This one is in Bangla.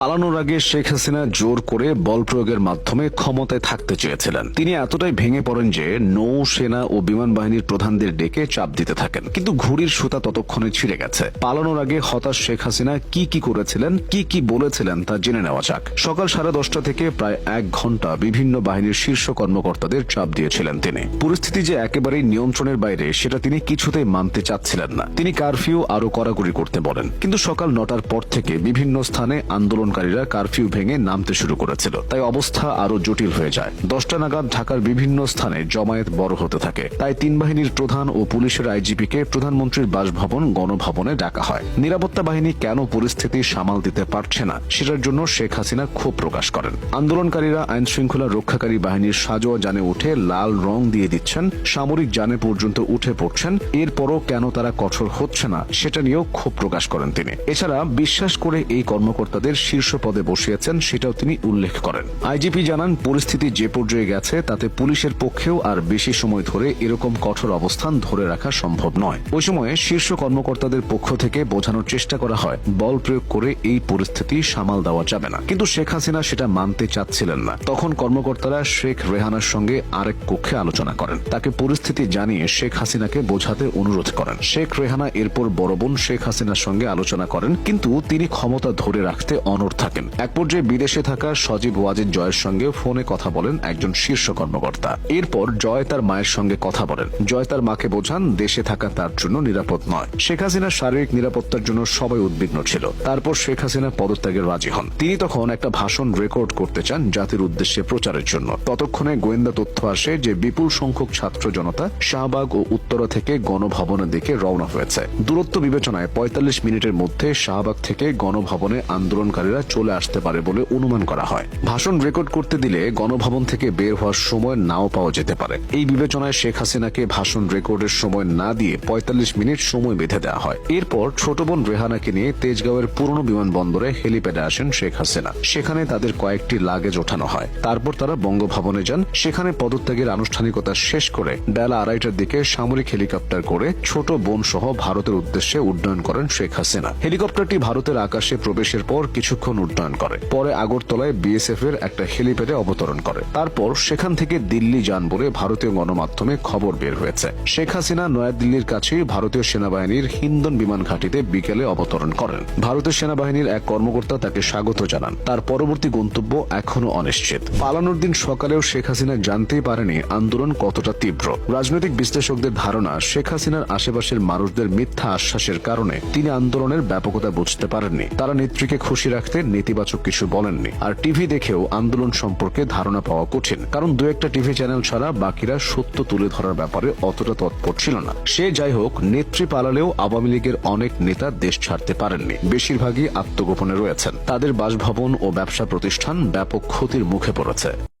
পালানোর আগে শেখ হাসিনা জোর করে বল প্রয়োগের মাধ্যমে ক্ষমতায় থাকতে চেয়েছিলেন। তিনি এতটাই ভেঙে পড়েন যে নৌ সেনা ও বিমান বাহিনীর প্রধানদের ডেকে চাপ দিতে থাকেন। কিন্তু ঘুড়ির সুতা ততক্ষণে ছিঁড়ে গেছে। পালানোর আগে হতাশ শেখ হাসিনা কি কি করেছিলেন, কি কি বলেছিলেন তা জেনে নেওয়া যাক। সকাল সাড়ে দশটা থেকে প্রায় এক ঘণ্টা বিভিন্ন বাহিনীর শীর্ষ কর্মকর্তাদের চাপ দিয়েছিলেন তিনি। পরিস্থিতি যে একেবারেই নিয়ন্ত্রণের বাইরে, সেটা তিনি কিছুতেই মানতে চাচ্ছিলেন না। তিনি কারফিউ আরও কড়াকড়ি করতে বলেন। কিন্তু সকাল নটার পর থেকে বিভিন্ন স্থানে আন্দোলনকারীরা কারফিউ ভেঙে নামতে শুরু করেছিল। তাই অবস্থা আরও জটিল হয়ে যায়। দশটা নাগাদ ঢাকার বিভিন্ন স্থানে জমায়েত বড় হতে থাকে। তাই তিন বাহিনীর প্রধান ও পুলিশের আইজিপি কে প্রধানমন্ত্রীর বাসভবন গণভবনে ডাকা হয়। নিরাপত্তা বাহিনী কেন পরিস্থিতি সামাল দিতে পারছে না, সেটার জন্য শেখ হাসিনা ক্ষোভ প্রকাশ করেন। আন্দোলনকারীরা আইন শৃঙ্খলা রক্ষাকারী বাহিনীর সাজোয়া জানে উঠে লাল রং দিয়ে দিচ্ছেন, সামরিক জানে পর্যন্ত উঠে পড়ছেন, এরপরও কেন তারা কঠোর হচ্ছে না, সেটা নিয়েও ক্ষোভ প্রকাশ করেন তিনি। এছাড়া বিশ্বাস করে এই কর্মকর্তাদের শীর্ষ পদে বসিয়েছেন সেটাও তিনি উল্লেখ করেন। আইজিপি জানান, পরিস্থিতি যে পর্যায়ে গেছে তাতে পুলিশের পক্ষেও আর বেশি সময় ধরে এরকম কঠোর অবস্থান ধরে রাখা সম্ভব নয়। ওই সময়ে শীর্ষ কর্মকর্তাদের পক্ষ থেকে বোঝানোর চেষ্টা করা হয়, বল প্রয়োগ করে এই পরিস্থিতি সামাল দেওয়া যাবে না। কিন্তু শেখ হাসিনা সেটা মানতে চাচ্ছিলেন না। তখন কর্মকর্তারা শেখ রেহানার সঙ্গে আরেক কক্ষে আলোচনা করেন। তাকে পরিস্থিতি জানিয়ে শেখ হাসিনাকে বোঝাতে অনুরোধ করেন। শেখ রেহানা এরপর বড় বোন শেখ হাসিনার সঙ্গে আলোচনা করেন, কিন্তু তিনি ক্ষমতা ধরে রাখতে অনড় থাকেন। এক পর্যায়ে বিদেশে থাকা সজীব ওয়াজিদ জয়ের সঙ্গে ফোনে কথা বলেন একজন শীর্ষ কর্মকর্তা। এরপর জয় তার মায়ের সঙ্গে কথা বলেন। জয় তার মাকে বোঝান, দেশে থাকা তার জন্য নিরাপদ নয়। শেখ হাসিনার শারীরিক নিরাপত্তার জন্য সবাই উদ্বিগ্ন ছিল। তারপর শেখ হাসিনা পদত্যাগের রাজি হন। তিনি তখন একটা ভাষণ রেকর্ড করতে চান জাতির উদ্দেশ্যে প্রচারের জন্য। ততক্ষণে গোয়েন্দা তথ্য আসে যে বিপুল সংখ্যক ছাত্র জনতা শাহবাগ ও উত্তরা থেকে গণভবনের দিকে রওনা হয়েছে। দূরত্ব বিবেচনায় পঁয়তাল্লিশ মিনিটের মধ্যে শাহবাগ থেকে গণভবনে আন্দোলনকারীরা চলে আসতে পারে বলে অনুমান করা হয়। ভাষণ রেকর্ড করতে দিলে গণভবন থেকে বের হওয়ার সময় নাও পাওয়া যেতে পারে। এই বিবেচনায় শেখ হাসিনাকে ভাষণ রেকর্ডের সময় না দিয়ে পঁয়তাল্লিশ মিনিট সময় বেঁধে দেওয়া হয়। এরপর ছোট বোন রেহানাকে নিয়ে তেজগাঁওয়ের পুরনো বিমানবন্দরে হেলিপ্যাডে আসেন শেখ হাসিনা। সেখানে তাদের কয়েকটি লাগেজ ওঠানো হয়। তারপর তারা বঙ্গভবনে যান। সেখানে পদত্যাগের আনুষ্ঠানিকতা শেষ করে বেলা আড়াইটার দিকে সামরিক হেলিকপ্টার করে ছোট বোন সহ ভারতের উদ্দেশ্যে উড্ডয়ন করেন শেখ হাসিনা। হেলিকপ্টারটি ভারতের আকাশে প্রবেশের পর কিছুক্ষণ উড্ডয়ন করে। পরে আগরতলায় বিএসএফ এর একটা হেলিপ্যাডে অবতরণ করে। তারপর সেখান থেকে দিল্লি যান বলে ভারতীয় গণমাধ্যমে খবর বের হয়েছে। শেখ হাসিনা নয়াদিল্লির কাছেই ভারতীয় সেনাবাহিনীর হিন্দন বিমান ঘাঁটিতে বিকেলে অবতরণ করেন। ভারতীয় সেনাবাহিনীর এক কর্মকর্তা তাকে স্বাগত জানান। তার পরবর্তী গন্তব্য এখনও অনিশ্চিত। পালানোর দিন সকালেও শেখ হাসিনা জানতেই পারেনি আন্দোলন কতটা তীব্র। রাজনৈতিক বিশ্লেষকদের ধারণা, শেখ হাসিনার আশেপাশের মানুষদের মিথ্যা আশ্বাসের কারণে তিনি আন্দোলনের ব্যাপকতা বুঝতে পারেননি। তারা নেত্রীকে খুশি রাখতে নেতিবাচক কিছু বলেননি। আর টিভি দেখেও আন্দোলন সম্পর্কে ধারণা পাওয়া কঠিন, কারণ দু একটা টিভি চ্যানেল ছাড়া বাকিরা সত্য তুলে ধরার ব্যাপারে অতটা তৎপর ছিল না। সে যাই হোক, নেত্রী পালালেও আওয়ামী লীগের অনেক নেতা দেশ ছাড়তে পারেননি। বেশিরভাগই আত্মগোপনে রয়েছেন। তাদের বাসভবন ও ব্যবসা প্রতিষ্ঠান ব্যাপক ক্ষতির মুখে পড়েছে।